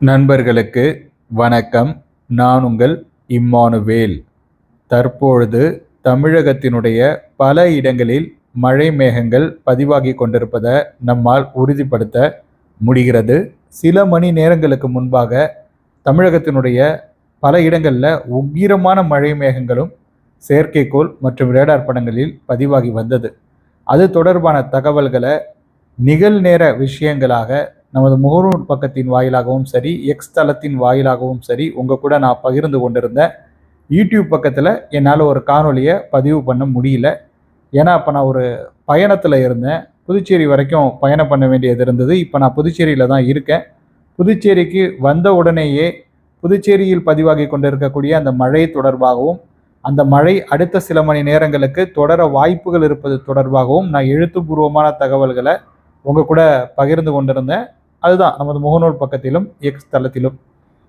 நண்பர்களுக்கு வணக்கம். நான் உங்கள் இம்மானுவேல். தற்பொழுது தமிழகத்தினுடைய பல இடங்களில் மழை மேகங்கள் பதிவாகி கொண்டிருப்பதை நம்மால் உறுதிப்படுத்த முடிகிறது. சில மணி நேரங்களுக்கு முன்பாக தமிழகத்தினுடைய பல இடங்களில் உக்கிரமான மழை மேகங்களும் செயற்கைக்கோள் மற்றும் ரேடார் படங்களில் பதிவாகி வந்தது. அது தொடர்பான தகவல்களை நிகழ்நேர விஷயங்களாக நமது முகநூல் பக்கத்தின் வாயிலாகவும் சரி எக்ஸ் தளத்தின் வாயிலாகவும் சரி உங்கள் கூட நான் பகிர்ந்து கொண்டிருந்தேன் யூடியூப் பக்கத்தில் என்னால் ஒரு காணொலியை பதிவு பண்ண முடியல. ஏன்னா அப்போ நான் ஒரு பயணத்தில் இருந்தேன். புதுச்சேரி வரைக்கும் பயணம் பண்ண வேண்டியது இருந்தது. இப்போ நான் புதுச்சேரியில் தான் இருக்கேன். புதுச்சேரிக்கு வந்த உடனேயே புதுச்சேரியில் பதிவாகி கொண்டிருக்கக்கூடிய அந்த மழை தொடர்பாகவும் அந்த மழை அடுத்த சில மணி நேரங்களுக்கு தொடர வாய்ப்புகள் இருப்பது தொடர்பாகவும் நான் எழுத்துப்பூர்வமான தகவல்களை உங்கள் கூட பகிர்ந்து கொண்டிருந்தேன். அதுதான் நமது முகநூல் பக்கத்திலும் எக்ஸ் தளத்திலும்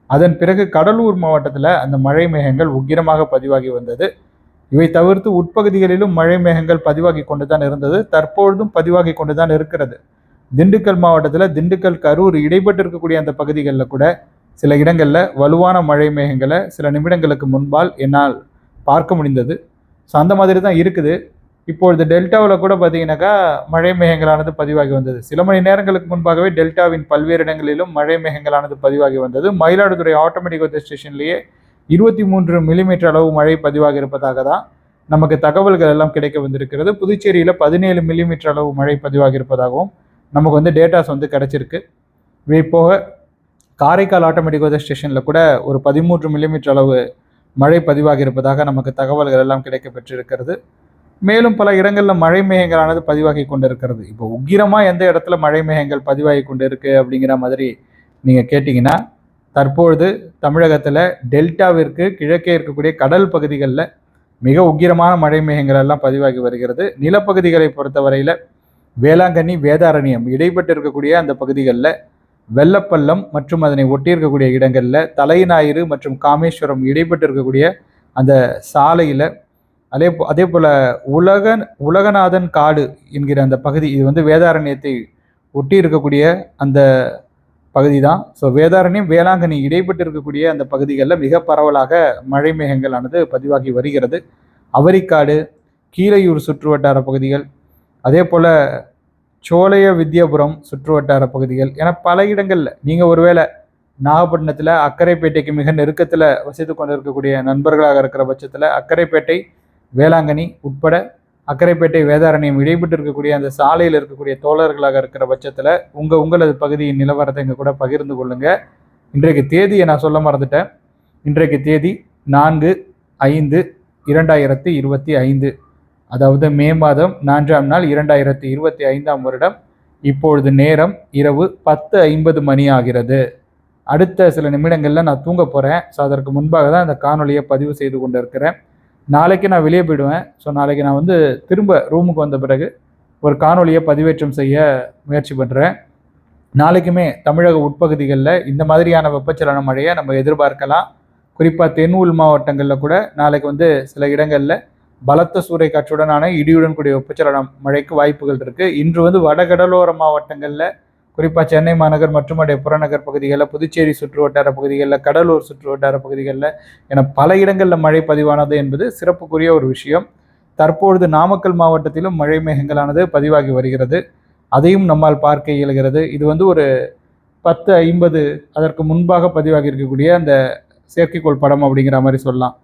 அதன் பிறகு கடலூர் மாவட்டத்தில் அந்த மழை மேகங்கள் உக்கிரமாக பதிவாகி வந்தது. இவை தவிர்த்து உட்பகுதிகளிலும் மழை மேகங்கள் பதிவாகி கொண்டு தான் இருந்தது. தற்பொழுதும் பதிவாகி கொண்டு தான் இருக்கிறது. திண்டுக்கல் மாவட்டத்தில் திண்டுக்கல் கரூர் இடைப்பட்டு இருக்கக்கூடிய அந்த பகுதிகளில் கூட சில இடங்களில் வலுவான மழை மேகங்களை சில நிமிடங்களுக்கு முன்பால் என்னால் பார்க்க முடிந்தது. ஸோ அந்த மாதிரி தான் இருக்குது. இப்பொழுது டெல்டாவில் கூட பார்த்தீங்கன்னாக்கா மழை மேகங்களானது பதிவாகி வந்தது. சில மணி நேரங்களுக்கு முன்பாகவே டெல்டாவின் பல்வேறு இடங்களிலும் மழை மேகங்களானது பதிவாகி வந்தது. மயிலாடுதுறை ஆட்டோமேட்டிக் வெதர் ஸ்டேஷன்லேயே இருபத்தி மூன்று மில்லிமீட்டர் அளவு மழை பதிவாக இருப்பதாக தான் நமக்கு தகவல்கள் எல்லாம் கிடைக்க வந்திருக்கிறது. புதுச்சேரியில் பதினேழு மில்லிமீட்டர் அளவு மழை பதிவாக இருப்பதாகவும் நமக்கு வந்து டேட்டாஸ் வந்து கிடைச்சிருக்கு. போக காரைக்கால் ஆட்டோமேட்டிக் வெதர் ஸ்டேஷனில் கூட ஒரு பதிமூன்று மில்லிமீட்டர் அளவு மழை பதிவாக இருப்பதாக நமக்கு தகவல்கள் எல்லாம் கிடைக்க பெற்றிருக்கிறது மேலும் பல இடங்களில் மழை மேகங்களானது பதிவாகி கொண்டிருக்கிறது. இப்போ உக்கிரமாக எந்த இடத்துல மழை மேகங்கள் பதிவாகி கொண்டு இருக்கு அப்படிங்கிற மாதிரி நீங்கள் கேட்டிங்கன்னா தற்பொழுது தமிழகத்தில் டெல்டாவிற்கு கிழக்கே இருக்கக்கூடிய கடல் பகுதிகளில் மிக உக்கிரமான மழை மேகங்கள் எல்லாம் பதிவாகி வருகிறது. நிலப்பகுதிகளை பொறுத்தவரையில் வேளாங்கண்ணி வேதாரண்யம் இடைப்பட்டு இருக்கக்கூடிய அந்த பகுதிகளில் வெள்ளப்பள்ளம் மற்றும் அதனை ஒட்டி இருக்கக்கூடிய இடங்களில் தலைநாயிறு மற்றும் காமேஸ்வரம் இடைப்பட்டு இருக்கக்கூடிய அந்த சாலையில் அதே போ அதே போல் உலகன் உலகநாதன் காடு என்கிற அந்த பகுதி இது வந்து வேதாரண்யத்தை ஒட்டி இருக்கக்கூடிய அந்த பகுதி தான் ஸோ வேதாரண்யம் வேளாங்கண்ணி இடைப்பட்டு இருக்கக்கூடிய அந்த பகுதிகளில் மிக பரவலாக மழை மேகங்களானது பதிவாகி வருகிறது. அவரிக்காடு கீழையூர் சுற்றுவட்டார பகுதிகள் அதே போல் சோலைய வித்யாபுரம் சுற்றுவட்டார பகுதிகள் என பல இடங்களில் நீங்கள் ஒருவேளை நாகப்பட்டினத்தில் அக்கரைப்பேட்டைக்கு மிக நெருக்கத்தில் வசித்து கொண்டு இருக்கக்கூடிய நண்பர்களாக இருக்கிற பட்சத்தில் அக்கரைப்பேட்டை வேளாங்கண்ணி உட்பட அக்கரைப்பேட்டை வேதாரண்யம் இடைப்பட்டு இருக்கக்கூடிய அந்த சாலையில் இருக்கக்கூடிய தோழர்களாக இருக்கிற பட்சத்தில் உங்கள் உங்களது பகுதியின் நிலவரத்தை இங்கே கூட பகிர்ந்து கொள்ளுங்கள் இன்றைக்கு தேதியை நான் சொல்ல மறந்துட்டேன். இன்றைக்கு தேதி நான்கு ஐந்து இரண்டாயிரத்தி இருபத்தி ஐந்து. அதாவது மே மாதம் நான்காம் நாள் இரண்டாயிரத்தி இருபத்தி ஐந்தாம் வருடம். இப்பொழுது நேரம் இரவு பத்து ஐம்பது மணி ஆகிறது. அடுத்த சில நிமிடங்களில் நான் தூங்க போகிறேன் ஸோ அதற்கு முன்பாக தான் அந்த காணொலியை பதிவு செய்து கொண்டு இருக்கிறேன் நாளைக்கு நான் வெளியே போயிடுவேன். ஸோ நாளைக்கு நான் வந்து திரும்ப ரூமுக்கு வந்த பிறகு ஒரு காணொலியை பதிவேற்றம் செய்ய முயற்சி பண்ணுறேன் நாளைக்குமே தமிழக உட்பகுதிகளில் இந்த மாதிரியான வெப்பச்சலன மழையை நம்ம எதிர்பார்க்கலாம். குறிப்பாக தென் உள் மாவட்டங்களில் கூட நாளைக்கு வந்து சில இடங்களில் பலத்த சூறை காற்றுடனான இடியுடன் கூடிய வெப்பச்சலன மழைக்கு வாய்ப்புகள் இருக்குது இன்று வந்து வடகடலோர மாவட்டங்களில் குறிப்பாக சென்னை மாநகர் மற்றும் அடைய புறநகர் பகுதிகளில் புதுச்சேரி சுற்று வட்டார பகுதிகளில் கடலூர் சுற்று வட்டார பகுதிகளில் என பல இடங்களில் மழை பதிவானது என்பது சிறப்புக்குரிய ஒரு விஷயம். தற்பொழுது நாமக்கல் மாவட்டத்திலும் மழை மேகங்களானது பதிவாகி வருகிறது. அதையும் நம்மால் பார்க்க இயலுகிறது. இது வந்து ஒரு பத்து ஐம்பது அதற்கு முன்பாக பதிவாகி இருக்கக்கூடிய அந்த செயற்கைக்கோள் படம் அப்படிங்கிற மாதிரி சொல்லலாம்.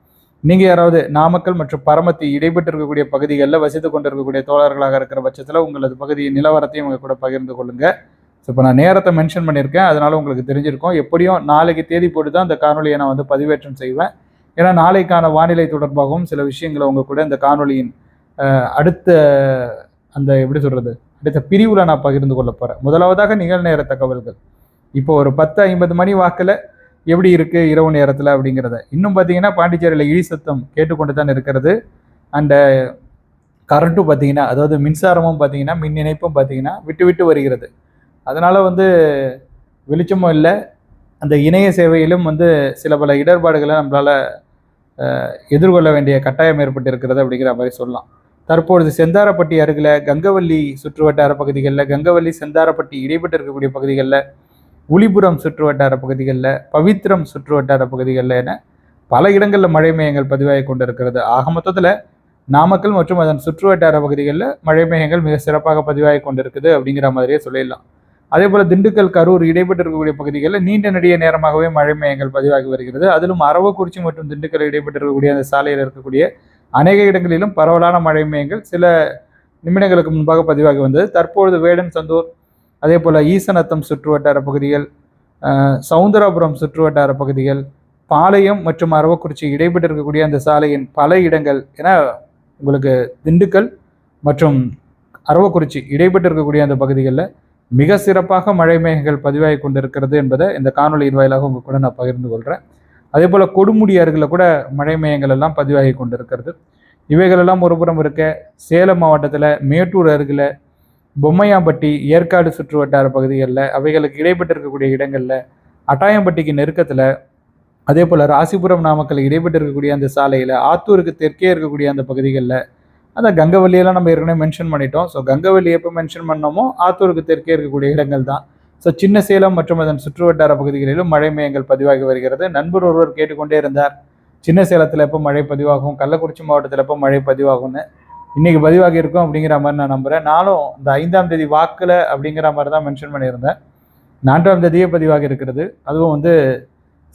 நீங்கள் யாராவது நாமக்கல் மற்றும் பரமத்தி இடைப்பட்டு இருக்கக்கூடிய பகுதிகளில் வசித்து கொண்டிருக்கக்கூடிய தோழர்களாக இருக்கிற பட்சத்தில் உங்களது பகுதியின் நிலவரத்தையும் உங்கள் கூட பகிர்ந்து கொள்ளுங்கள் ஸோ இப்போ நான் நேரத்தை மென்ஷன் பண்ணியிருக்கேன். அதனால உங்களுக்கு தெரிஞ்சிருக்கும். எப்படியும் நாளைக்கு தேதி போட்டு தான் இந்த காணொலியை நான் வந்து பதிவேற்றம் செய்வேன். ஏன்னா நாளைக்கான வானிலை தொடர்பாகவும் சில விஷயங்களை உங்கள் கூட இந்த காணொலியின் அடுத்த அந்த எப்படி சொல்கிறது அடுத்த பிரிவில் நான் பகிர்ந்து கொள்ள போகிறேன் முதலாவதாக நிகழ்நேர தகவல்கள். இப்போ ஒரு பத்து ஐம்பது மணி வாக்கில் எப்படி இருக்குது இரவு நேரத்தில் அப்படிங்கிறத. இன்னும் பார்த்தீங்கன்னா பாண்டிச்சேரியில் இடி சத்தம் கேட்டுக்கொண்டு தான் இருக்கிறது அண்டு கரண்ட்டும் பார்த்தீங்கன்னா அதாவது மின்சாரமும் பார்த்தீங்கன்னா மின் இணைப்பும் பார்த்தீங்கன்னா விட்டு விட்டு வருகிறது. அதனால் வந்து வெளிச்சமும் இல்லை. அந்த இணைய சேவையிலும் வந்து சில பல இடர்பாடுகளை நம்மளால் எதிர்கொள்ள வேண்டிய கட்டாயம் ஏற்பட்டு இருக்கிறது அப்படிங்கிற மாதிரி சொல்லலாம். தற்பொழுது செந்தாரப்பட்டி அருகில் கங்கவல்லி சுற்றுவட்டார பகுதிகளில் கங்கவல்லி செந்தாரப்பட்டி இடைப்பட்டு இருக்கக்கூடிய பகுதிகளில் உளிபுரம் சுற்று வட்டார பகுதிகளில் பவித்ரம் சுற்று வட்டார பகுதிகளில் என பல இடங்களில் மழை மேகங்கள் பதிவாகி கொண்டிருக்கிறது. ஆக மொத்தத்தில் நாமக்கல் மற்றும் அதன் சுற்றுவட்டார பகுதிகளில் மழை மேகங்கள் மிக சிறப்பாக பதிவாகி கொண்டிருக்குது அப்படிங்கிற மாதிரியே சொல்லிடலாம். அதே போல் திண்டுக்கல் கரூர் இடைப்பட்டு இருக்கக்கூடிய பகுதிகளில் நீண்ட நெடிய நேரமாகவே மழை மேகங்கள் பதிவாகி வருகிறது. அதிலும் அரவக்குறிச்சி மற்றும் திண்டுக்கல் இடைப்பட்டு இருக்கக்கூடிய அந்த சாலையில் இருக்கக்கூடிய அநேக இடங்களிலும் பரவலான மழை மேகங்கள் சில நிமிடங்களுக்கு முன்பாக பதிவாகி வந்தது. தற்பொழுது வேடன் சந்தூர் அதே போல் ஈசநத்தம் சுற்றுவட்டார பகுதிகள் அஹ், சவுந்தராபுரம் பகுதிகள் பாளையம் மற்றும் அரவக்குறிச்சி இடைப்பட்டு இருக்கக்கூடிய அந்த சாலையின் பல இடங்கள் என உங்களுக்கு திண்டுக்கல் மற்றும் அரவக்குறிச்சி இடைப்பட்டு இருக்கக்கூடிய அந்த பகுதிகளில் மிக சிறப்பாக மழை மேகங்கள் பதிவாகி கொண்டிருக்கிறது என்பதை இந்த காணொலியின் வாயிலாக உங்கள் கூட நான் பகிர்ந்து கொள்கிறேன் அதே போல் கொடுமுடி அருகில் கூட மழை மேகங்கள் எல்லாம் பதிவாகி கொண்டிருக்கிறது. இவைகளெல்லாம் ஒருபுறம் இருக்க சேலம் மாவட்டத்தில் மேட்டூர் அருகில் பொம்மையாம்பட்டி ஏற்காடு சுற்று வட்டார பகுதிகளில் அவைகளுக்கு இடைப்பட்டு இருக்கக்கூடிய இடங்களில் அட்டாயம்பட்டிக்கு நெருக்கத்தில் அதே போல் ராசிபுரம் நாமக்கல் இடைப்பட்டு இருக்கக்கூடிய அந்த சாலையில் ஆத்தூருக்கு தெற்கே இருக்கக்கூடிய அந்த பகுதிகளில் அந்த கங்கவல்லியெல்லாம் நம்ம ஏற்கனவே மென்ஷன் பண்ணிட்டோம். ஸோ கங்கவல்லி எப்போ மென்ஷன் பண்ணோமோ ஆத்தூருக்கு தெற்கே இருக்கக்கூடிய இடங்கள் தான். ஸோ சின்ன சேலம் மற்றும் அதன் சுற்றுவட்டார பகுதிகளிலும் மழை மேயங்கள் பதிவாகி வருகிறது. நண்பர் ஒருவர் கேட்டுக்கொண்டே இருந்தார். சின்ன சேலத்தில் எப்போ மழை பதிவாகும் கள்ளக்குறிச்சி மாவட்டத்தில் எப்போ மழை பதிவாகும்னு. இன்றைக்கி பதிவாகி இருக்கும் அப்படிங்கிற மாதிரி நான் நம்புகிறேன் நானும் இந்த ஐந்தாம் தேதி வாக்கில் அப்படிங்கிற மாதிரி தான் மென்ஷன் பண்ணியிருந்தேன். நான்காம் தேதியே பதிவாகி இருக்கிறது. அதுவும் வந்து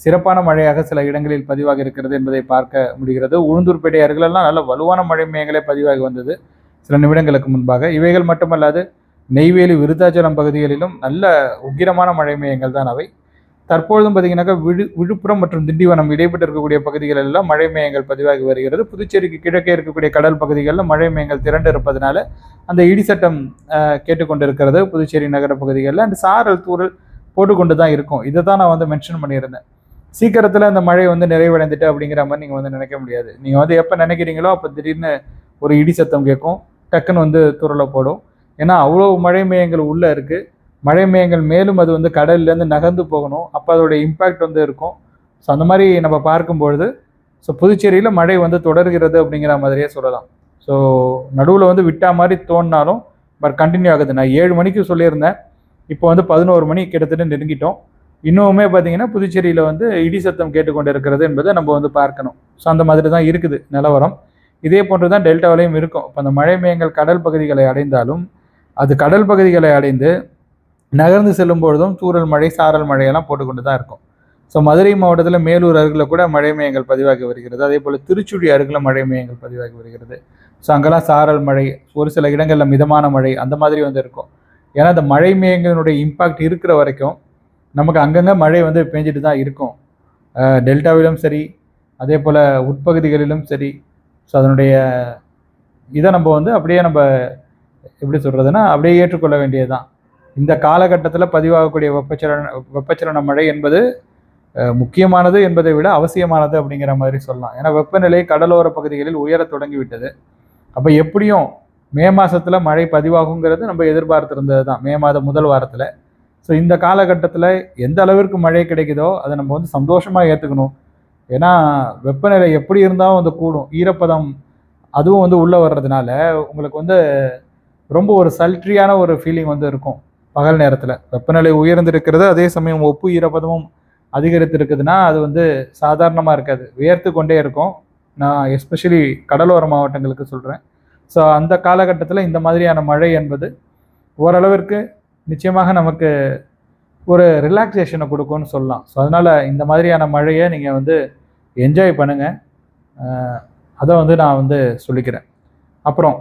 சிறப்பான மழையாக சில இடங்களில் பதிவாகி இருக்கிறது என்பதை பார்க்க முடிகிறது. உளுந்தூர்பேட்டை அருகிலெல்லாம் நல்ல வலுவான மழை மேகங்களே பதிவாகி வந்தது சில நிமிடங்களுக்கு முன்பாக. இவைகள் மட்டுமல்லாது நெய்வேலி விருத்தாச்சலம் பகுதிகளிலும் நல்ல உக்கிரமான மழை மேகங்கள் தான் அவை. தற்பொழுதும் பார்த்தீங்கன்னாக்கா விழு விழுப்புரம் மற்றும் திண்டிவனம் இடைப்பட்டு இருக்கக்கூடிய பகுதிகள் எல்லாம் மழை மேகங்கள் பதிவாகி வருகிறது. புதுச்சேரிக்கு கிழக்கே இருக்கக்கூடிய கடல் பகுதிகளில் மழை மேகங்கள் திரண்டு இருப்பதனால அந்த இடிசட்டம் கேட்டுக்கொண்டிருக்கிறது. புதுச்சேரி நகர பகுதிகளில் அந்த சாரல் தூரல் போட்டுக்கொண்டு தான் இருக்கும். இதை தான் நான் வந்து மென்ஷன் பண்ணியிருந்தேன். சீக்கிரத்தில் அந்த மழை வந்து நிறைவடைந்துட்டு அப்படிங்கிற மாதிரி நீங்கள் வந்து நினைக்க முடியாது. நீங்கள் வந்து எப்போ நினைக்கிறீங்களோ அப்போ திடீர்னு ஒரு இடி சத்தம் கேட்கும். டக்குன்னு வந்து துருளை போடும். ஏன்னா அவ்வளோ மழை மேயங்கள் உள்ளே இருக்குது மழை மேயங்கள் மேலும் அது வந்து கடல்லேருந்து நகர்ந்து போகணும். அப்போ அதோடைய இம்பேக்ட் வந்து இருக்கும். ஸோ அந்த மாதிரி நம்ம பார்க்கும்பொழுது ஸோ புதுச்சேரியில் மழை வந்து தொடர்கிறது அப்படிங்கிற மாதிரியே சொல்லலாம். ஸோ நடுவில் வந்து விட்டா மாதிரி தோணினாலும் பட் கண்டினியூ ஆகுது. நான் ஏழு மணிக்கு சொல்லியிருந்தேன். இப்போ வந்து பதினோரு மணி கிட்டத்தட்ட நெருங்கிட்டோம். இன்னுமே பார்த்தீங்கன்னா புதுச்சேரியில் வந்து இடி சத்தம் கேட்டுக்கொண்டு இருக்கிறது என்பதை நம்ம வந்து பார்க்கணும். ஸோ அந்த மாதிரி தான் இருக்குது நிலவரம். இதே போன்று தான் டெல்டாவிலையும் இருக்கும். இப்போ அந்த மழை மேயங்கள் கடல் பகுதிகளை அடைந்தாலும் அது கடல் பகுதிகளை அடைந்து நகர்ந்து செல்லும் பொழுதும் தூரல் மழை சாரல் மழையெல்லாம் போட்டுக்கொண்டு தான் இருக்கும். ஸோ மதுரை மாவட்டத்தில் மேலூர் அருகில் கூட மழை மேயங்கள் பதிவாகி வருகிறது. அதே போல் திருச்சுழி அருகில் மழை மேகங்கள் பதிவாகி வருகிறது. ஸோ அங்கெல்லாம் சாரல் மழை ஒரு சில இடங்களில் மிதமான மழை அந்த மாதிரி வந்து இருக்கும். ஏன்னா அந்த மழை மேகங்களுடைய இம்பாக்ட் இருக்கிற வரைக்கும் நமக்கு அங்கங்கே மழை வந்து பெஞ்சிட்டு தான் இருக்கும். டெல்டாவிலும் சரி அதே போல் உட்பகுதிகளிலும் சரி. ஸோ அதனுடைய இதை நம்ம வந்து அப்படியே நம்ம எப்படி சொல்கிறதுனா அப்படியே ஏற்றுக்கொள்ள வேண்டியது தான் இந்த காலகட்டத்தில் பதிவாகக்கூடிய வெப்பச்சலன வெப்பச்சலன மழை என்பது முக்கியமானது என்பதை விட அவசியமானது அப்படிங்கிற மாதிரி சொல்லலாம். ஏன்னா வெப்பநிலை கடலோர பகுதிகளில் உயரத் தொடங்கிவிட்டது. அப்போ எப்படியும் மே மாதத்தில் மழை பதிவாகுங்கிறது நம்ம எதிர்பார்த்துருந்தது தான் மே மாதம் முதல் வாரத்தில். ஸோ இந்த காலகட்டத்தில் எந்த அளவிற்கு மழை கிடைக்குதோ அதை நம்ம வந்து சந்தோஷமாக ஏற்றுக்கணும் ஏன்னா வெப்பநிலை எப்படி இருந்தாலும் வந்து கூடும். ஈரப்பதம் அதுவும் வந்து உள்ளே வர்றதுனால உங்களுக்கு வந்து ரொம்ப ஒரு சல்ட்ரியான ஒரு ஃபீலிங் வந்து இருக்கும் பகல் நேரத்தில். வெப்பநிலை உயர்ந்திருக்கிறது அதே சமயம் ஒப்பு ஈரப்பதமும் அதிகரித்து இருக்குதுன்னா அது வந்து சாதாரணமாக இருக்காது. வியர்த்து கொண்டே இருக்கும். நான் எஸ்பெஷலி கடலோர மாவட்டங்களுக்கு சொல்கிறேன் ஸோ அந்த காலகட்டத்தில் இந்த மாதிரியான மழை என்பது ஓரளவிற்கு நிச்சயமாக நமக்கு ஒரு ரிலாக்ஸேஷனை கொடுக்கும்னு சொல்லலாம். ஸோ அதனால் இந்த மாதிரியான மழையை நீங்கள் வந்து என்ஜாய் பண்ணுங்கள் அதை வந்து நான் வந்து சொல்லிக்கிறேன். அப்புறம்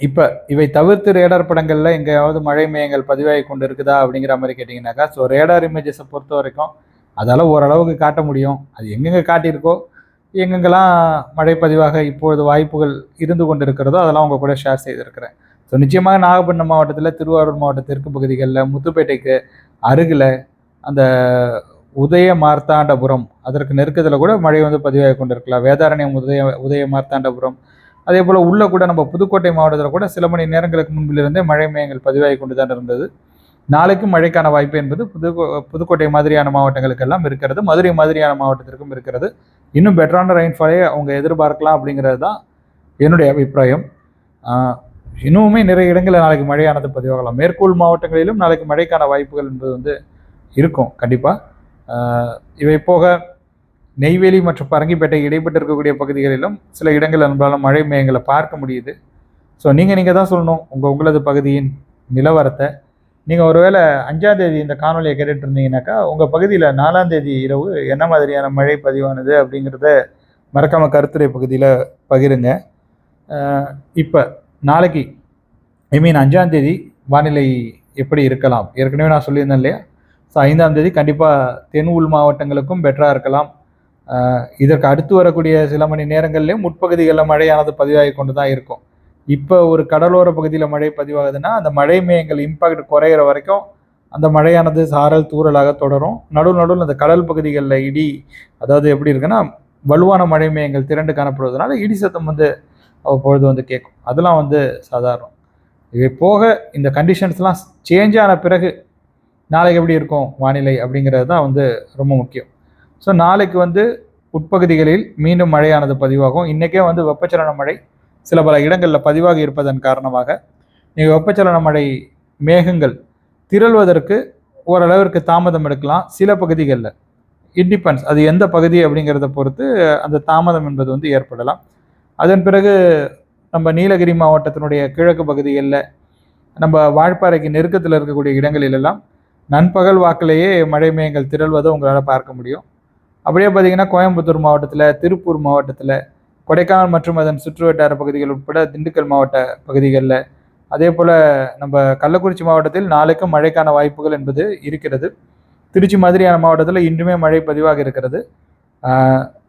இப்போ இவை தவிர்த்து ரேடார் படங்களில் எங்கேயாவது மழை மேயங்கள் பதிவாகி கொண்டு இருக்குதா அப்படிங்கிற மாதிரி கேட்டிங்கனாக்கா ஸோ ரேடார் இமேஜஸை பொறுத்த வரைக்கும் அதால் ஓரளவுக்கு காட்ட முடியும். அது எங்கெங்கே காட்டியிருக்கோ எங்கெங்கெல்லாம் மழை பதிவாக இப்பொழுது வாய்ப்புகள் இருந்து கொண்டு இருக்கிறதோ அதெல்லாம் உங்கள் கூட ஷேர் செய்திருக்கிறேன். ஸோ நிச்சயமாக நாகப்பட்டினம் மாவட்டத்தில் திருவாரூர் மாவட்ட தெற்கு பகுதிகளில் முத்துப்பேட்டைக்கு அருகில் அந்த உதய மார்த்தாண்டபுரம் அதற்கு நெருக்கத்தில் கூட மழை வந்து பதிவாகி கொண்டிருக்கலாம். வேதாரண்யம் உதய உதய மார்த்தாண்டபுரம். அதே போல் உள்ளே கூட நம்ம புதுக்கோட்டை மாவட்டத்தில் கூட சில மணி நேரங்களுக்கு முன்பிலிருந்தே மழை மேயங்கள் பதிவாகி கொண்டு தான் இருந்தது. நாளைக்கும் மழைக்கான வாய்ப்பு என்பது புது புதுக்கோட்டை மாதிரியான மாவட்டங்களுக்கெல்லாம் இருக்கிறது. மதுரை மாதிரியான மாவட்டத்திற்கும் இருக்கிறது. இன்னும் பெட்டரான ரெயின்ஃபாலை அவங்க எதிர்பார்க்கலாம் அப்படிங்கிறது தான் என்னுடைய அபிப்பிராயம். இன்னுமே நிறைய இடங்களில் நாளைக்கு மழையானது பதிவாகலாம். மேற்கூள் மாவட்டங்களிலும் நாளைக்கு மழைக்கான வாய்ப்புகள் என்பது வந்து இருக்கும் கண்டிப்பாக இவை போக நெய்வேலி மற்றும் பரங்கிப்பேட்டை இடைப்பட்டு இருக்கக்கூடிய பகுதிகளிலும் சில இடங்கள் நம்மளால் மழை மேயங்களை பார்க்க முடியுது. ஸோ நீங்கள் நீங்கள் தான் சொல்லணும் உங்கள் உங்களது பகுதியின் நிலவரத்தை. நீங்கள் ஒருவேளை அஞ்சாம் தேதி இந்த காணொலியை கேட்டுட்டு இருந்தீங்கன்னாக்கா உங்கள் பகுதியில் நாலாம் தேதி இரவு என்ன மாதிரியான மழை பதிவானது அப்படிங்கிறத மறக்காமல் கருத்துரை பகுதியில் பகிருங்க. இப்போ நாளைக்கு ஐ மீன் அஞ்சாம் தேதி வானிலை எப்படி இருக்கலாம்? ஏற்கனவே நான் சொல்லியிருந்தேன் இல்லையா? ஸோ ஐந்தாம் தேதி கண்டிப்பாக தென் உள் மாவட்டங்களுக்கும் பெட்டராக இருக்கலாம். இதற்கு அடுத்து வரக்கூடிய சில மணி நேரங்கள்லேயும் முற்பகுதிகளில் மழையானது பதிவாகி கொண்டு தான் இருக்கும். இப்போ ஒரு கடலோர பகுதியில் மழை பதிவாகுதுன்னா அந்த மழை மேயங்கள் இம்பாக்ட் குறையிற வரைக்கும் அந்த மழையானது சாரல் தூறலாக தொடரும். நடுவு நடுவில் அந்த கடல் பகுதிகளில் இடி அதாவது எப்படி இருக்குன்னா வலுவான மழை மேயங்கள் திரண்டு காணப்படுவதனால இடி சத்தம் வந்து பொழுது வந்து கேட்கும் அதெல்லாம் வந்து சாதாரணம். இது போக இந்த கண்டிஷன்ஸ்லாம் சேஞ்ச் ஆன பிறகு நாளைக்கு எப்படி இருக்கும் வானிலை அப்படிங்கிறது தான் வந்து ரொம்ப முக்கியம். ஸோ நாளைக்கு வந்து உட்பகுதிகளில் மீண்டும் மழையானது பதிவாகும். இன்றைக்கே வந்து வெப்பச்சலன மழை சில பல இடங்களில் பதிவாகி இருப்பதன் காரணமாக நீங்கள் வெப்பச்சலன மழை மேகங்கள் திரள்வதற்கு ஓரளவிற்கு தாமதம் எடுக்கலாம். சில பகுதிகளில் இண்டிபெண்ட்ஸ் அது எந்த பகுதி அப்படிங்கிறத பொறுத்து அந்த தாமதம் என்பது வந்து ஏற்படலாம். அதன் பிறகு நம்ம நீலகிரி மாவட்டத்தினுடைய கிழக்கு பகுதிகளில் நம்ம வாழ்ப்பாறைக்கு நெருக்கத்தில் இருக்கக்கூடிய இடங்களிலெல்லாம் நண்பகல் வாக்கிலேயே மழை மேகங்கள் திரள்வதை உங்களால் பார்க்க முடியும். அப்படியே பார்த்தீங்கன்னா கோயம்புத்தூர் மாவட்டத்தில் திருப்பூர் மாவட்டத்தில் கொடைக்கானல் மற்றும் அதன் சுற்றுவட்டார பகுதிகள் உட்பட திண்டுக்கல் மாவட்ட பகுதிகளில் அதே போல் நம்ம கள்ளக்குறிச்சி மாவட்டத்தில் நாளைக்கும் மழைக்கான வாய்ப்புகள் என்பது இருக்கிறது. திருச்சி மாதிரியான மாவட்டத்தில் இன்றுமே மழை பதிவாக இருக்கிறது.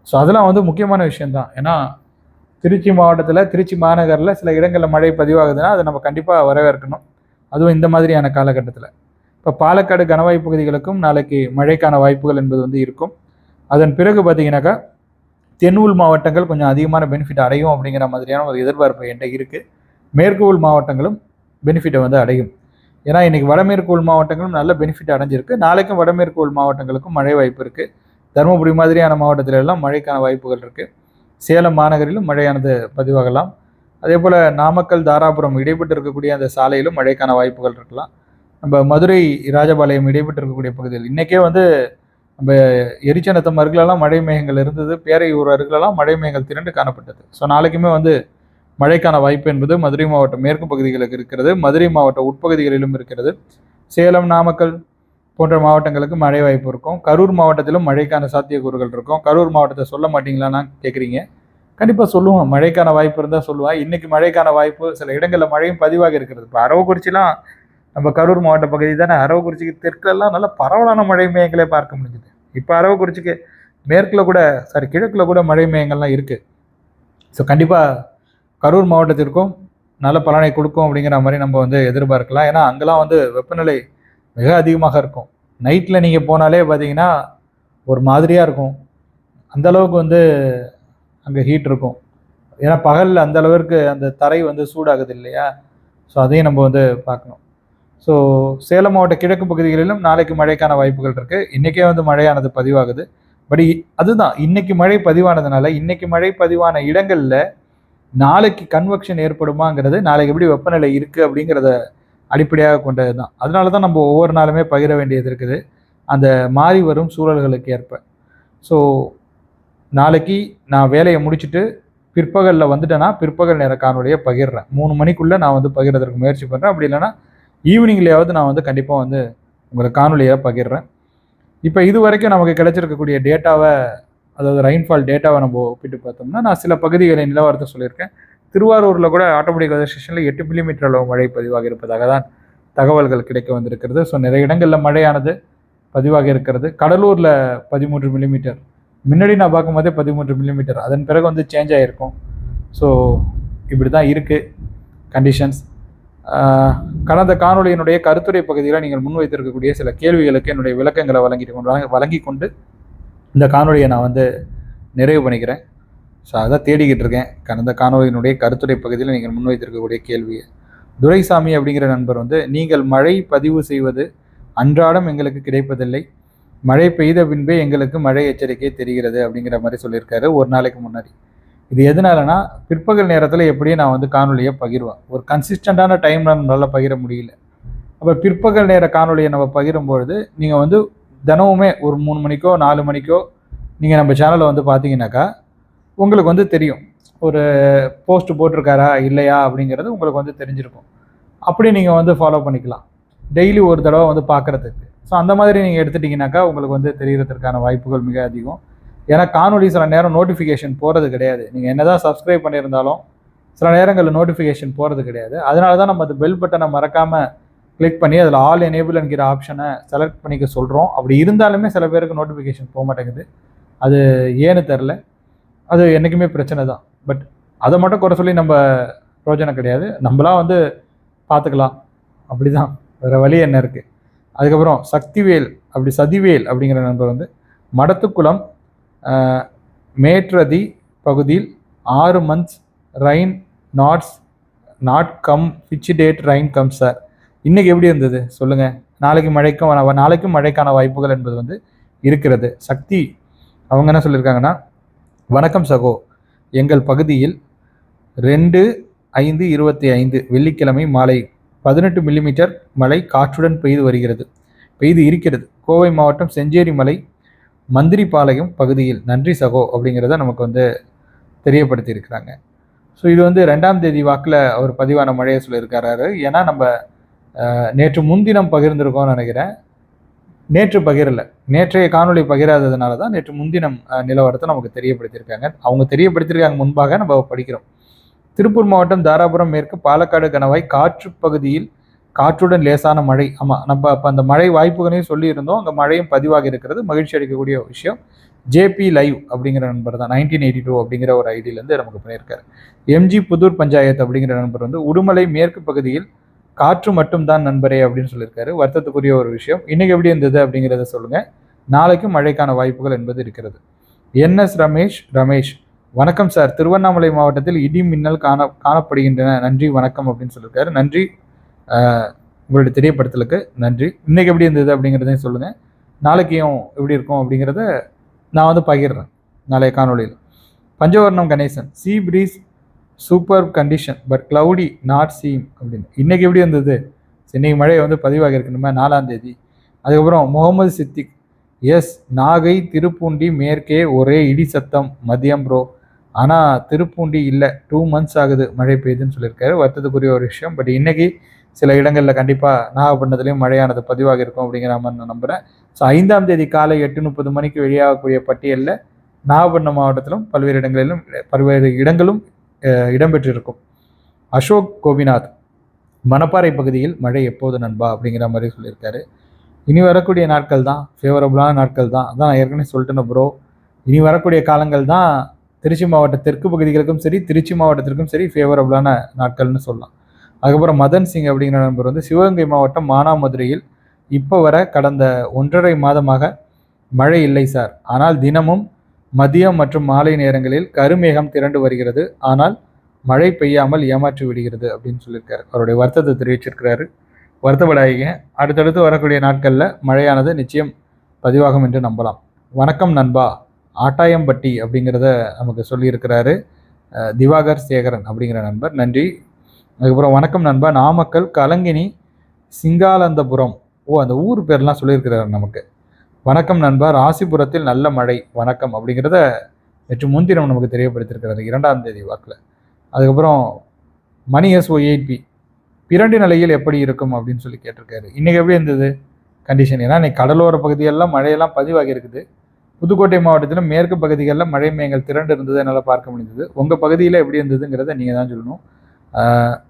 ஸோ அதெல்லாம் வந்து முக்கியமான விஷயம்தான். ஏன்னா திருச்சி மாவட்டத்தில் திருச்சி மாநகரில் சில இடங்களில் மழை பதிவாகுதுன்னா அதை நம்ம கண்டிப்பாக வரவேற்கணும். அதுவும் இந்த மாதிரியான காலகட்டத்தில். இப்போ பாலக்காடு கனவாய் பகுதிகளுக்கும் நாளைக்கு மழைக்கான வாய்ப்புகள் என்பது வந்து இருக்கும். அதன் பிறகு பார்த்தீங்கன்னாக்கா தென் உள் மாவட்டங்கள் கொஞ்சம் அதிகமான பெனிஃபிட் அடையும் அப்படிங்கிற மாதிரியான ஒரு எதிர்பார்ப்பு என்கிட்ட இருக்குது மேற்கு உள் மாவட்டங்களும் பெனிஃபிட்டை வந்து அடையும். ஏன்னா இன்னைக்கு வடமேற்கு உள் மாவட்டங்களும் நல்ல பெனிஃபிட் அடைஞ்சிருக்கு. நாளைக்கும் வடமேற்கு உள் மாவட்டங்களுக்கும் மழை வாய்ப்பு இருக்குது தருமபுரி மாதிரியான மாவட்டத்தில எல்லாம் மழைக்கான வாய்ப்புகள் இருக்குது சேலம் மாநகரிலும் மழையானது பதிவாகலாம். அதே போல் நாமக்கல் தாராபுரம் இடைப்பட்டு இருக்கக்கூடிய அந்த சாலையிலும் மழைக்கான வாய்ப்புகள் இருக்கலாம். நம்ம மதுரை ராஜபாளையம் இடைப்பட்டு இருக்கக்கூடிய பகுதியில் இன்றைக்கே வந்து நம்ம எரிச்சனத்தம் அருகிலெல்லாம் மழை மேகங்கள் இருந்தது. பேரையூர் அருகிலெல்லாம் மழை மேகங்கள் திரண்டு காணப்பட்டது. ஸோ நாளைக்குமே வந்து மழைக்கான வாய்ப்பு என்பது மதுரை மாவட்டம் மேற்கு பகுதிகளுக்கு இருக்கிறது. மதுரை மாவட்ட உட்பகுதிகளிலும் இருக்கிறது. சேலம் நாமக்கல் போன்ற மாவட்டங்களுக்கு மழை வாய்ப்பு இருக்கும். கரூர் மாவட்டத்திலும் மழைக்கான சாத்தியக்கூறுகள் இருக்கும். கரூர் மாவட்டத்தை சொல்ல மாட்டீங்களான்னு கேட்குறீங்க கண்டிப்பாக சொல்லுவோம். மழைக்கான வாய்ப்பு இருந்தால் சொல்லுவேன் இன்றைக்கி மழைக்கான வாய்ப்பு சில இடங்களில் மழையும் பதிவாக இருக்கிறது. இப்போ அரவக்குறிச்சிலாம் நம்ம கரூர் மாவட்ட பகுதி தானே. அரவக்குறிச்சிக்கு தெற்குலலாம் நல்ல பரவலான மழை மேயங்களே பார்க்க முடிஞ்சுது. இப்போ அரவக்குறிச்சிக்கு மேற்கில் கூட சாரி கிழக்கில் கூட மழை மேயங்கள்லாம் இருக்குது ஸோ கண்டிப்பாக கரூர் மாவட்டத்திற்கும் நல்ல பலனை கொடுக்கும் அப்படிங்கிற மாதிரி நம்ம வந்து எதிர்பார்க்கலாம். ஏன்னா அங்கெல்லாம் வந்து வெப்பநிலை மிக அதிகமாக இருக்கும். நைட்டில் நீங்கள் போனாலே பார்த்தீங்கன்னா ஒரு மாதிரியாக இருக்கும். அந்த அளவுக்கு வந்து அங்கே ஹீட் இருக்கும். ஏன்னா பகலில் அந்த அளவிற்கு அந்த தரை வந்து சூடாகுது இல்லையா? ஸோ அதையும் நம்ம வந்து பார்க்கணும். ஸோ சேலம் மாவட்ட கிழக்கு பகுதிகளிலும் நாளைக்கு மழைக்கான வாய்ப்புகள் இருக்குது இன்றைக்கே வந்து மழையானது பதிவாகுது. பட் அதுதான். இன்னைக்கு மழை பதிவானதுனால இன்னைக்கு மழை பதிவான இடங்களில் நாளைக்கு கன்வெக்ஷன் ஏற்படுமாங்கிறது நாளைக்கு எப்படி வெப்பநிலை இருக்குது அப்படிங்கிறத அடிப்படையாக கொண்டது தான் அதனால தான் நம்ம ஒவ்வொரு நாளுமே பகிர வேண்டியது இருக்குது. அந்த மாறி வரும் சூழல்களுக்கு ஏற்ப. ஸோ நாளைக்கு நான் வேலையை முடிச்சுட்டு பிற்பகலில் வந்துட்டேன்னா பிற்பகல் நேர காணொலியை பகிர்றேன். மூணு மணிக்குள்ளே நான் வந்து பகிர்றதுக்கு முயற்சி பண்ணுறேன் அப்படி இல்லைன்னா ஈவினிங்லேயாவது நான் வந்து கண்டிப்பாக வந்து உங்களை காணொலியை பகிர்றேன். இப்போ இது வரைக்கும் நமக்கு கிடைச்சிருக்கக்கூடிய டேட்டாவை அதாவது ரெயின்ஃபால் டேட்டாவை நம்ம ஒப்பிட்டு பார்த்தோம்னா நான் சில பகுதிகளை நிலவரத்தை சொல்லியிருக்கேன். திருவாரூரில் கூட ஆட்டோமேட்டிக் வெதர் ஸ்டேஷனில் எட்டு மில்லிமீட்டர் அளவு மழை பதிவாக இருப்பதாக தான் தகவல்கள் கிடைக்க வந்திருக்கிறது. ஸோ நிறைய இடங்களில் மழையானது பதிவாக இருக்கிறது. கடலூரில் பதிமூன்று மில்லிமீட்டர் முன்னாடி நான் பார்க்கும்போதே பதிமூன்று மில்லிமீட்டர் அதன் பிறகு வந்து சேஞ்ச் ஆகிருக்கும் ஸோ இப்படி தான் இருக்குது கண்டிஷன்ஸ் கடந்த காணொலியினுடைய கருத்துரை பகுதியில் நீங்கள் முன்வைத்திருக்கக்கூடிய சில கேள்விகளுக்கு என்னுடைய விளக்கங்களை வழங்கிட்டு கொண்டு வழங்கி கொண்டு இந்த காணொலியை நான் வந்து நிறைவு பண்ணிக்கிறேன். ஸோ அதை தேடிக்கிட்டு இருக்கேன். கடந்த காணொலியினுடைய கருத்துரை பகுதியில் நீங்கள் முன்வைத்திருக்கக்கூடிய கேள்வியை துரைசாமி அப்படிங்கிற நண்பர் வந்து நீங்கள் மழை பதிவு செய்வது அன்றாடம் எங்களுக்கு கிடைப்பதில்லை. மழை பெய்த பின்பே எங்களுக்கு மழை எச்சரிக்கை தெரிகிறது அப்படிங்கிற மாதிரி சொல்லியிருக்காரு ஒரு நாளைக்கு முன்னாடி. இது எதனாலனா பிற்பகல் நேரத்தில் எப்படியும் நான் வந்து காணொலியை பகிர்வேன். ஒரு கன்சிஸ்டண்ட்டான டைமில் நம்மளால் பகிர முடியல. அப்போ பிற்பகல் நேர காணொலியை நம்ம பகிரும்பொழுது நீங்கள் வந்து தினமுமே ஒரு மூணு மணிக்கோ நாலு மணிக்கோ நீங்கள் நம்ம சேனலை வந்து பார்த்தீங்கன்னாக்கா உங்களுக்கு வந்து தெரியும். ஒரு போஸ்ட் போட்டிருக்காரா இல்லையா அப்படிங்கிறது உங்களுக்கு வந்து தெரிஞ்சிருக்கும். அப்படி நீங்கள் வந்து ஃபாலோ பண்ணிக்கலாம். டெய்லி ஒரு தடவை வந்து பார்க்குறதுக்கு ஸோ அந்த மாதிரி நீங்கள் எடுத்துட்டிங்கனாக்கா உங்களுக்கு வந்து தெரிகிறதுக்கான வாய்ப்புகள் மிக அதிகம். ஏன்னா காணொலி சில நேரம் நோட்டிஃபிகேஷன் போகிறது கிடையாது. நீங்கள் என்னதான் சப்ஸ்கிரைப் பண்ணியிருந்தாலும் சில நேரங்களில் நோட்டிஃபிகேஷன் போகிறது கிடையாது. அதனால தான் நம்ம அந்த பெல் பட்டனை மறக்காமல் கிளிக் பண்ணி அதில் ஆல் எனேபிள் என்கிற ஆப்ஷனை செலக்ட் பண்ணிக்க சொல்கிறோம் அப்படி இருந்தாலுமே சில பேருக்கு நோட்டிஃபிகேஷன் போக மாட்டேங்குது அது ஏன்னு தெரில அது என்றைக்குமே பிரச்சனை தான். பட் அதை மட்டும் குறை சொல்லி நம்ம பிரோஜனம் கிடையாது. நம்மளாம் வந்து பார்த்துக்கலாம். அப்படி தான் வேறு வழி என்ன இருக்குது அதுக்கப்புறம் சக்திவேல் அப்படி சதிவேல் அப்படிங்கிற நண்பர் வந்து மடத்துக்குளம் மேற்றதி மேட்ரதி பகுதியில் ஆறு months rain knots not come which date rain come sir இன்றைக்கி எப்படி இருந்தது? சொல்லுங்கள் நாளைக்கு மழைக்கும் நாளைக்கும் மழைக்கான வாய்ப்புகள் என்பது வந்து இருக்கிறது. சக்தி அவங்க என்ன சொல்லியிருக்காங்கன்னா வணக்கம் சகோ. எங்கள் பகுதியில் ரெண்டு ஐந்து இருபத்தி ஐந்து வெள்ளிக்கிழமை மாலை பதினெட்டு மில்லிமீட்டர் மழை காற்றுடன் பெய்து வருகிறது. பெய்து இருக்கிறது. கோவை மாவட்டம் செஞ்சேரி மலை மந்திரிபாளையம் பகுதியில். நன்றி சகோ அப்படிங்கிறத நமக்கு வந்து தெரியப்படுத்தியிருக்கிறாங்க. ஸோ இது வந்து ரெண்டாம் தேதி வாக்கில் அவர் பதிவான மழையை சொல்லியிருக்காரு. ஏன்னா நம்ம நேற்று முன்தினம் பகிர்ந்திருக்கோம்னு நினைக்கிறேன். நேற்று பகிரல. நேற்றைய காணொளி பகிராததுனால தான் நேற்று முன்தினம் நிலவரத்தை நமக்கு தெரியப்படுத்தியிருக்காங்க. அவங்க தெரியப்படுத்தியிருக்காங்க முன்பாக நம்ம படிக்கிறோம். திருப்பூர் மாவட்டம் தாராபுரம் மேற்கு பாலக்காடு கணவாய் காற்று பகுதியில் காற்றுடன் லேசான மழை. ஆமாம் நம்ம அப்போ அந்த மழை வாய்ப்புகளையும் சொல்லியிருந்தோம். அங்கே மழையும் பதிவாக இருக்கிறது. மகிழ்ச்சி அளிக்கக்கூடிய விஷயம். ஜேபி லைவ் அப்படிங்கிற நண்பர் தான். நைன்டீன் எயிட்டி டூ அப்படிங்கிற ஒரு ஐடியிலேருந்து நமக்கு பண்ணியிருக்காரு. எம்ஜி புதூர் பஞ்சாயத்து அப்படிங்கிற நண்பர் வந்து உடுமலை மேற்கு பகுதியில் காற்று மட்டும்தான் நண்பரே அப்படின்னு சொல்லியிருக்காரு. வருத்தத்துக்குரிய ஒரு விஷயம். இன்னைக்கு எப்படி இருந்தது அப்படிங்கிறத சொல்லுங்க. நாளைக்கும் மழைக்கான வாய்ப்புகள் என்பது இருக்கிறது. என்எஸ் ரமேஷ் ரமேஷ். வணக்கம் சார். திருவண்ணாமலை மாவட்டத்தில் இடி மின்னல் காண காணப்படுகின்றன. நன்றி வணக்கம் அப்படின்னு சொல்லியிருக்காரு. நன்றி. உங்களுடைய தெரியப்படுத்தலுக்கு நன்றி. இன்னைக்கு எப்படி இருந்தது அப்படிங்கிறதையும் சொல்லுங்க. நாளைக்கும் எப்படி இருக்கும் அப்படிங்கிறத நான் வந்து பகிர்றேன். நாளைய காணொளியில். Panchavarnam Ganesan. Sea breeze super condition but cloudy not seem அப்படின்னு. இன்றைக்கி எப்படி இருந்தது இன்னைக்கு மழை வந்து பதிவாக இருக்கணுமா நாலாம் தேதி. அதுக்கப்புறம் முகமது சித்திக் எஸ் நாகை திருப்பூண்டி மேற்கே ஒரே இடி சத்தம் மதியம் ப்ரோ ஆனால் திருப்பூண்டி இல்லை டூ மந்த்ஸ் ஆகுது மழை பெய்யுதுன்னு சொல்லியிருக்காரு. வருத்தத்துக்குரிய ஒரு விஷயம். பட் இன்றைக்கி சில இடங்களில் கண்டிப்பாக நாகப்பட்டினத்துலேயும் மழையானது பதிவாக இருக்கும் அப்படிங்கிற மாதிரி நான் நம்புகிறேன் ஸோ ஐந்தாம் தேதி காலை எட்டு முப்பது மணிக்கு வெளியாகக்கூடிய பட்டியலில் நாகப்பட்டினம் மாவட்டத்திலும் பல்வேறு இடங்களிலும் பல்வேறு இடங்களும் இடம்பெற்றிருக்கும். அசோக் கோபிநாத் மணப்பாறை பகுதியில் மழை எப்போது நண்பா? அப்படிங்கிற மாதிரி சொல்லியிருக்காரு. இனி வரக்கூடிய நாட்கள் தான் ஃபேவரபுளான நாட்கள் தான். அதான் நான் ஏற்கனவே சொல்லிட்டேன் ப்ரோ இனி வரக்கூடிய காலங்கள் தான் திருச்சி மாவட்ட தெற்கு பகுதிகளுக்கும் சரி திருச்சி மாவட்டத்திற்கும் சரி ஃபேவரபுளான நாட்கள்னு சொல்லலாம். அதுக்கப்புறம் மதன் சிங் அப்படிங்கிற நண்பர் வந்து சிவகங்கை மாவட்டம் மானாமதுரையில் இப்போ வர கடந்த ஒன்றரை மாதமாக மழை இல்லை சார். ஆனால் தினமும் மதியம் மற்றும் மாலை நேரங்களில் கருமேகம் திரண்டு வருகிறது. ஆனால் மழை பெய்யாமல் ஏமாற்றி விடுகிறது அப்படின்னு சொல்லியிருக்காரு. அவருடைய வருத்தத்தை தெரிவிச்சிருக்கிறாரு. வருத்தப்படாதீங்க அடுத்தடுத்து வரக்கூடிய நாட்களில் மழையானது நிச்சயம் பதிவாகும் என்று நம்பலாம். வணக்கம் நண்பா. ஆட்டாயம்பட்டி அப்படிங்கிறத நமக்கு சொல்லியிருக்கிறாரு. திவாகர் சேகரன் அப்படிங்கிற நண்பர். நன்றி. அதுக்கப்புறம் வணக்கம் நண்பா. நாமக்கல் கலங்கினி சிங்காலந்தபுரம். ஓ அந்த ஊர் பேர்லாம் சொல்லியிருக்கிறாரு நமக்கு. வணக்கம் நண்பா. ராசிபுரத்தில் நல்ல மழை வணக்கம் அப்படிங்கிறத நேற்று முன்தினம் நமக்கு தெரியப்படுத்தியிருக்கிறாரு இரண்டாம் தேதி வாக்கில். அதுக்கப்புறம் Mani S O eight P friend நிலையில் எப்படி இருக்கும் அப்படின்னு சொல்லி கேட்டிருக்காரு. இன்றைக்கி எப்படி இருந்தது? கண்டிஷன் ஏன்னா இன்னைக்கு கடலோர பகுதியெல்லாம் மழையெல்லாம் பதிவாகி இருக்குது. புதுக்கோட்டை மாவட்டத்தில் மேற்கு பகுதிகளில் மழை மேயங்கள் திரண்டு இருந்தது என்னால் பார்க்க முடிந்தது. உங்கள் பகுதியில் எப்படி இருந்ததுங்கிறத நீங்கள் தான் சொல்லணும்.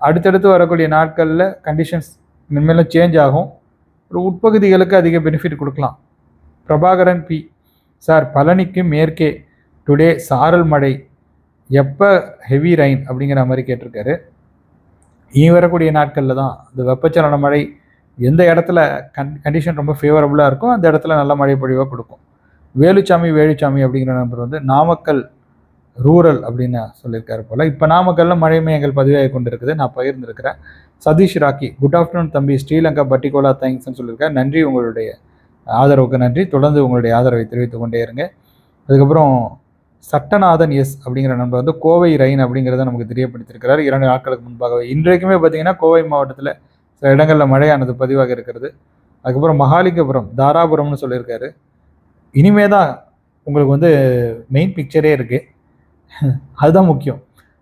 அடுத்தடுத்து வரக்கூடிய நாட்களில் கண்டிஷன்ஸ் மென்மேலும் சேஞ்ச் ஆகும். ஒரு உட்பகுதிகளுக்கு அதிக பெனிஃபிட் கொடுக்கலாம். பிரபாகரன் பி. சார் பழனிக்கு மேற்கே டுடே சாரல் மழை எப்போ ஹெவி ரைன் அப்படிங்கிற மாதிரி கேட்டிருக்காரு. இனி வரக்கூடிய நாட்களில் தான் இந்த வெப்பச்சலன மழை எந்த இடத்துல கன் கண்டிஷன் ரொம்ப ஃபேவரபுளாக இருக்கோ அந்த இடத்துல நல்ல மழை பொழிவாக கொடுக்கும். வேலுச்சாமி வேலுச்சாமி அப்படிங்கிற நம்பர் வந்து நாமக்கல் ரூரல் அப்படின்னு சொல்லியிருக்காரு போல். இப்போ நாமக்கல்ல மழை மையங்கள் பதிவாகி கொண்டு இருக்குது நான் பகிர்ந்திருக்கிறேன். சதீஷ் ராக்கி குட் ஆஃப்டர்நூன் தம்பி ஸ்ரீலங்கா பட்டிகோலா தேங்க்ஸ்னு சொல்லியிருக்காரு. நன்றி உங்களுடைய ஆதரவுக்கு நன்றி. தொடர்ந்து உங்களுடைய ஆதரவை தெரிவித்துக் கொண்டே இருங்க. அதுக்கப்புறம் சட்டநாதன் எஸ் அப்படிங்கிற நண்பர் வந்து கோவை ரயின் அப்படிங்கிறத நமக்கு தெரியப்படுத்தியிருக்கிறார். இரண்டு நாட்களுக்கு முன்பாகவே. இன்றைக்குமே பார்த்தீங்கன்னா கோவை மாவட்டத்தில் சில இடங்களில் மழையானது பதிவாக இருக்கிறது. அதுக்கப்புறம் மகாலிங்கபுரம் தாராபுரம்னு சொல்லியிருக்காரு. இனிமே தான் உங்களுக்கு வந்து மெயின் பிக்சரே இருக்குது அதுதான் முக்கியம்.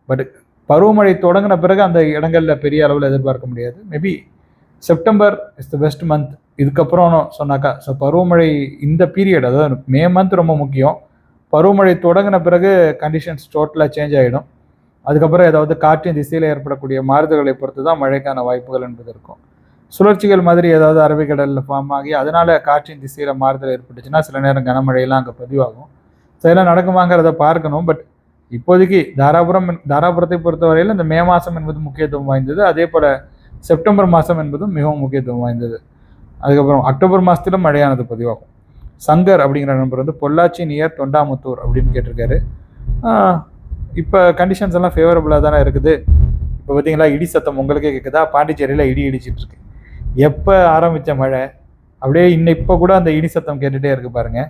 பட் பருவமழை தொடங்கின பிறகு அந்த இடங்களில் பெரிய அளவில் எதிர்பார்க்க முடியாது. Maybe September is the best month இதுக்கப்புறம் சொன்னாக்கா ஸோ பருவமழை இந்த பீரியட் அதாவது மே மந்த் ரொம்ப முக்கியம். பருவமழை தொடங்கின பிறகு கண்டிஷன்ஸ் டோட்டலாக சேஞ்ச் ஆகிடும் அதுக்கப்புறம் ஏதாவது காற்றின் திசையில் ஏற்படக்கூடிய மாறுதல்களை பொறுத்து தான் மழைக்கான வாய்ப்புகள் என்பது இருக்கும். சுழற்சிகள் மாதிரி ஏதாவது அரபிக்கடலில் ஃபார்ம் ஆகி அதனால் காற்றின் திசையில் மாறுதல் ஏற்பட்டுச்சுன்னா சில நேரம் கனமழையெல்லாம் அங்கே பதிவாகும். ஸோ இதெல்லாம் நடக்குமாங்கிறத பார்க்கணும். பட் இப்போதைக்கு தாராபுரம் தாராபுரத்தை பொறுத்தவரையில் இந்த மே மாதம் என்பது முக்கியத்துவம் வாய்ந்தது. அதே போல் செப்டம்பர் மாதம் என்பதும் மிகவும் முக்கியத்துவம் வாய்ந்தது. அதுக்கப்புறம் அக்டோபர் மாதத்திலும் மழையானது பதிவாகும். சங்கர் அப்படிங்கிற நண்பர் வந்து பொள்ளாச்சி நியர் தொண்டாமுத்தூர் அப்படின்னு கேட்டிருக்காரு. இப்போ கண்டிஷன்ஸ் எல்லாம் ஃபேவரபுளாக தானே இருக்குது. இப்போ பார்த்தீங்களா இடி சத்தம் உங்களுக்கே கேட்குதா பாண்டிச்சேரியில் இடி இடிச்சிட்ருக்கு எப்போ ஆரம்பித்த மழை? அப்படியே இன்னும் இப்போ கூட அந்த இடி சத்தம் கேட்டுகிட்டே இருக்கு பாருங்கள்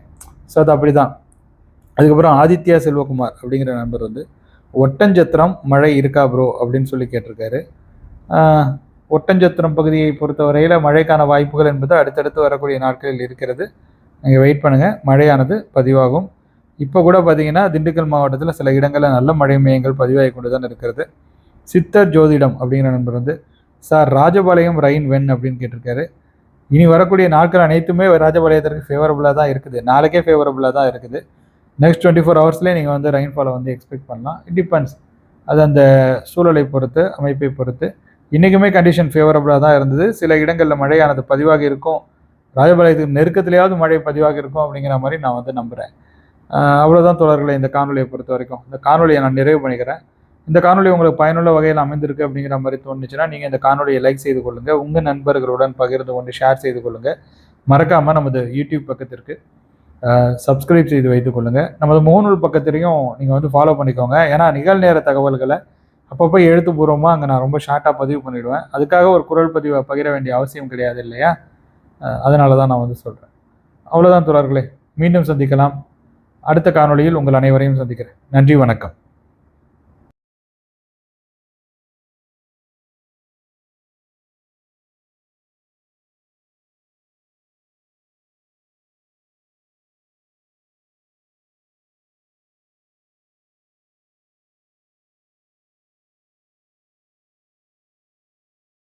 ஸோ அது அப்படி தான் அதுக்கப்புறம் ஆதித்யா செல்வகுமார் அப்படிங்கிற நண்பர் வந்து ஒட்டஞ்சத்திரம் மழை இருக்கா ப்ரோ அப்படின்னு சொல்லி கேட்டிருக்காரு. ஒட்டஞ்சத்திரம் பகுதியை பொறுத்தவரையில் மழைக்கான வாய்ப்புகள் என்பது அடுத்தடுத்து வரக்கூடிய நாட்களில் இருக்கிறது. நீங்கள் வெயிட் பண்ணுங்கள் மழையானது பதிவாகும். இப்போ கூட பார்த்தீங்கன்னா திண்டுக்கல் மாவட்டத்தில் சில இடங்களில் நல்ல மழை மையங்கள் பதிவாகி கொண்டு தான் இருக்கிறது. சித்தர் ஜோதிடம் அப்படிங்கிற நண்பர் வந்து சார் ராஜபாளையம் ரெயின் வென் அப்படின்னு கேட்டிருக்காரு. இனி வரக்கூடிய நாட்கள் அனைத்துமே ராஜபாளையத்திற்கு ஃபேவரபுளாக தான் இருக்குது. நாளைக்கே ஃபேவரபுளாக தான் இருக்குது. நெக்ஸ்ட் டுவெண்ட்டி ஃபோர் ஹவர்ஸ்லேயே நீங்கள் வந்து ரெயின்ஃபாலை வந்து எக்ஸ்பெக்ட் பண்ணலாம். இட் டிபெண்ட்ஸ் அது அந்த சூழலை பொறுத்து அமைப்பை பொறுத்து. இன்றைக்குமே கண்டிஷன் ஃபேவரபுளாக தான் இருந்தது. சில இடங்களில் மழையானது பதிவாக இருக்கும். ராஜபாளையத்துக்கு நெருக்கத்திலேயாவது மழை பதிவாக இருக்கும் அப்படிங்கிற மாதிரி நான் வந்து நம்புகிறேன் அவ்வளோதான் தொடர்களை இந்த காணொலியை பொறுத்த வரைக்கும். இந்த காணொலியை நான் நிறைவு பண்ணிக்கிறேன். இந்த காணொலி உங்களுக்கு பயனுள்ள வகையில் அமைந்திருக்கு அப்படிங்கிற மாதிரி தோணுச்சுன்னா நீங்கள் இந்த காணொலியை லைக் செய்து கொள்ளுங்கள் உங்கள் நண்பர்களுடன் பகிர்ந்து கொண்டு ஷேர் செய்து கொள்ளுங்கள் மறக்காமல் நமது யூடியூப் பக்கத்திற்கு சப்ஸ்கிரைப் செய்து வைத்துக் கொள்ளுங்கள் நமது முகநூல் பக்கத்திலையும் நீங்கள் வந்து ஃபாலோ பண்ணிக்கோங்க. ஏன்னா நிகழ்நேர தகவல்களை அப்பப்போ எழுத்துப்பூர்வமாக அங்கே நான் ரொம்ப ஷார்ட்டாக பதிவு பண்ணிவிடுவேன் அதுக்காக ஒரு குரல் பதிவை பகிர வேண்டிய அவசியம் கிடையாது இல்லையா? அதனால தான் நான் வந்து சொல்கிறேன் அவ்வளோதான் தோழர்களே மீண்டும் சந்திக்கலாம். அடுத்த காணொளியில் உங்கள் அனைவரையும் சந்திக்கிறேன். நன்றி வணக்கம்.